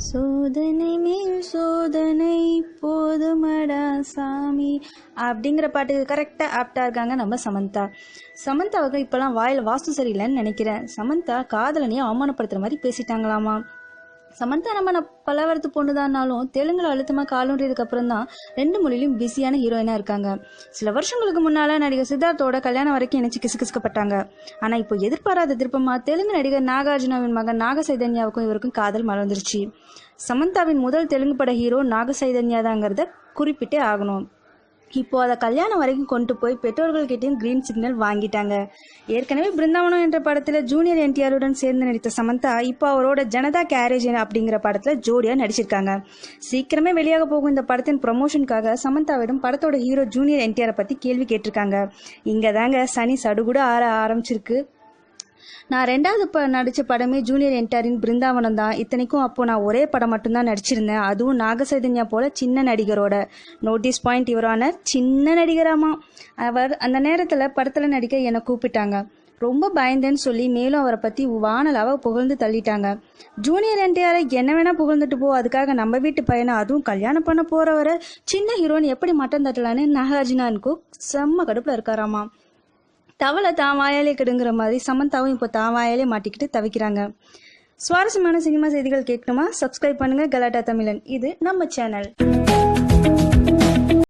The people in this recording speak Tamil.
சோதனை மேல் சோதனை போதுமடா சாமி. அப்படிங்கிற பாட்டுக்கு கரெக்டாக ஆப்டாக இருக்காங்க நம்ம சமந்தா. சமந்தாவுக்கு இப்போலாம் வாயில் வாஸ்து சரியில்லைன்னு நினைக்கிறேன். சமந்தா காதலனையும் அவமானப்படுத்துகிற மாதிரி பேசிட்டாங்களாமா? சமந்தா நம்ம ந- பொண்ணு பொண்ணுதான்னாலும் தெலுங்குல அழுத்தமாக காலூன்றியதுக்கு அப்புறம் தான் ரெண்டு மொழியிலும் பிஸியான ஹீரோயினா இருக்காங்க. சில வருஷங்களுக்கு முன்னால நடிகர் சித்தார்த்தோட கல்யாணம் வரைக்கும் இணைச்சு கிசுகிசுக்கப்பட்டாங்க ஆனால் இப்போ எதிர்பாராத திருப்பமா தெலுங்கு நடிகர் நாகார்ஜுனாவின் மகன் நாக சைதன்யாவுக்கும் இவருக்கும் காதல் மலர்ந்துருச்சு. சமந்தாவின் முதல் தெலுங்கு பட ஹீரோ நாக சைதன்யா தாங்கிறத குறிப்பிட்டே ஆகணும். இப்போ அதை கல்யாணம் வரைக்கும் கொண்டு போய் பெற்றோர்கள்கிட்டையும் கிரீன் சிக்னல் வாங்கிட்டாங்க. ஏற்கனவே பிருந்தாவனம் என்ற படத்தில் ஜூனியர் என்டிஆருடன் சேர்ந்து நடித்த சமந்தா இப்போ அவரோட ஜனதா கேரேஜ் அப்படிங்கிற படத்தில் ஜோடியாக நடிச்சிருக்காங்க. சீக்கிரமே வெளியாக போகும் இந்த படத்தின் ப்ரொமோஷனுக்காக சமந்தாவிடம் படத்தோட ஹீரோ ஜூனியர் என்டிஆரை பற்றி கேள்வி கேட்டிருக்காங்க. இங்கே தாங்க சனி சடுகுட ஆற ஆரம்பிச்சிருக்கு. நான் ரெண்டாவது ப நடித்த படமே ஜூனியர் என்டாரின் பிருந்தாவனம் தான். இத்தனைக்கும் அப்போ நான் ஒரே படம் மட்டும்தான் நடிச்சிருந்தேன். அதுவும் நாகசைதன்யா போல சின்ன நடிகரோட. நோட்டீஸ் பாயிண்ட் இவரான சின்ன நடிகராமா. அவர் அந்த நேரத்தில் படத்தில் நடிக்க என்னை கூப்பிட்டாங்க. ரொம்ப பயந்தேன்னு சொல்லி மேலும் அவரை பற்றி வானலாவ புகழ்ந்து தள்ளிட்டாங்க. ஜூனியர் என்டிஆரை என்ன வேணால் புகழ்ந்துட்டு போ. அதுக்காக நம்ம வீட்டு பையனை அதுவும் கல்யாணம் பண்ண போகிறவரை சின்ன ஹீரோன்னு எப்படி மட்டம் தட்டலான்னு நாகார்ஜுனானுக்கு செம்ம கடுப்பில் இருக்காராமா. தவளை தான் வாயாலே கெடுங்கிற மாதிரி சமந்தாவும் இப்போ தான் வாயாலே மாட்டிக்கிட்டு தவிக்கிறாங்க. சுவாரஸ்யமான சினிமா செய்திகள் கேட்கணுமா? சப்ஸ்கிரைப் பண்ணுங்க. கலாட்டா தமிழன். இது நம்ம சேனல்